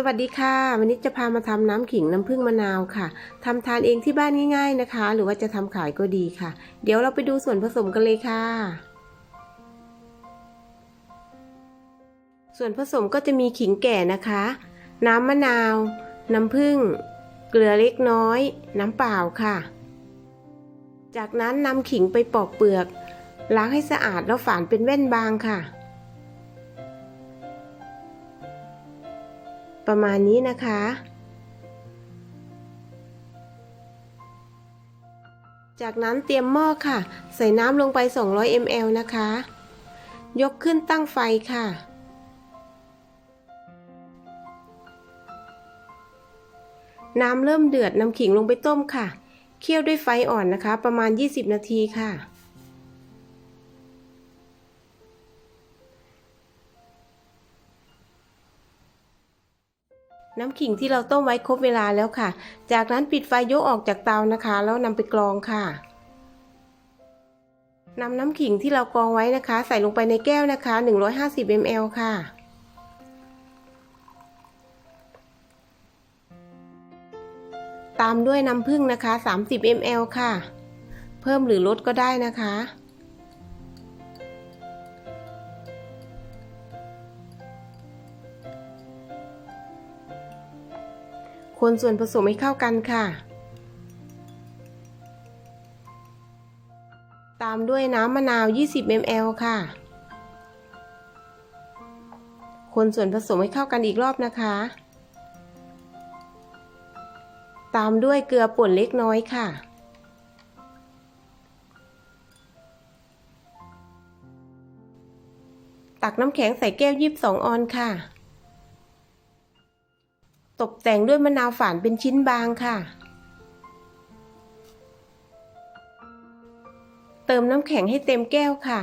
สวัสดีค่ะ วันนี้จะพามาทำน้ำขิงน้ำผึ้งมะนาวค่ะทำทานเองที่บ้านง่ายๆนะคะ หรือว่าจะทำขายก็ดีค่ะ เดี๋ยวเราไปดูส่วนผสมกันเลยค่ะ ส่วนผสมก็จะมีขิงแก่นะคะ น้ำมะนาว น้ำผึ้งเกลือเล็กน้อย น้ำเปล่าค่ะ จากนั้นนำขิงไปปอกเปลือก ล้างให้สะอาดแล้วฝานเป็นแว่นบางค่ะ ประมาณนี้นะคะ จากนั้นเตรียมหม้อค่ะ ใส่น้ำลงไป 200 ml นะคะ ยกขึ้นตั้งไฟค่ะน้ำเริ่มเดือดนำขิงลงไปต้มค่ะ เคี่ยวด้วยไฟอ่อนนะคะ ประมาณ 20 นาทีค่ะ น้ำขิงที่เราต้มไว้ครบเวลาแล้วค่ะ จากนั้นปิดไฟยกออกจากเตานะคะ แล้วนำไปกรองค่ะนำน้ำขิงที่เรากรองไว้นะคะ ใส่ลงไปในแก้วนะคะ 150 ml ค่ะ ตามด้วยน้ำผึ้งนะคะ 30 ml ค่ะ เพิ่มหรือลดก็ได้นะคะ คนส่วนผสมให้เข้ากันค่ะ ตามด้วยน้ำมะนาว 20 ml ค่ะ คนส่วนผสมให้เข้ากันอีกรอบนะคะ ตามด้วยเกลือป่นเล็กน้อยค่ะตักน้ำแข็งใส่แก้วยีบสองออนค่ะ ตกแต่งด้วยมะนาวฝานเป็นชิ้นบางค่ะ เติมน้ำแข็งให้เต็มแก้วค่ะ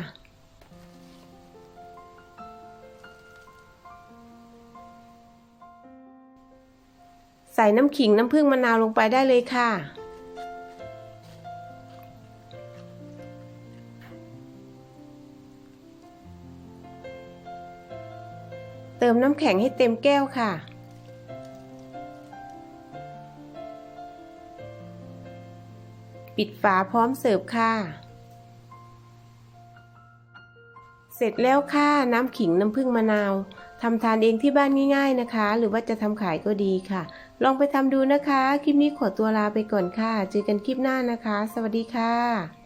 ใส่น้ำขิงน้ำผึ้งมะนาวลงไปได้เลยค่ะเติมน้ำแข็งให้เต็มแก้วค่ะ ปิดฝาพร้อมเสิร์ฟค่ะ เสร็จแล้วค่ะน้ำขิงน้ำผึ้งมะนาวทำทานเองที่บ้านง่ายๆนะคะ หรือว่าจะทำขายก็ดีค่ะ ลองไปทำดูนะคะ คลิปนี้ขอตัวลาไปก่อนค่ะ เจอกันคลิปหน้านะคะ สวัสดีค่ะ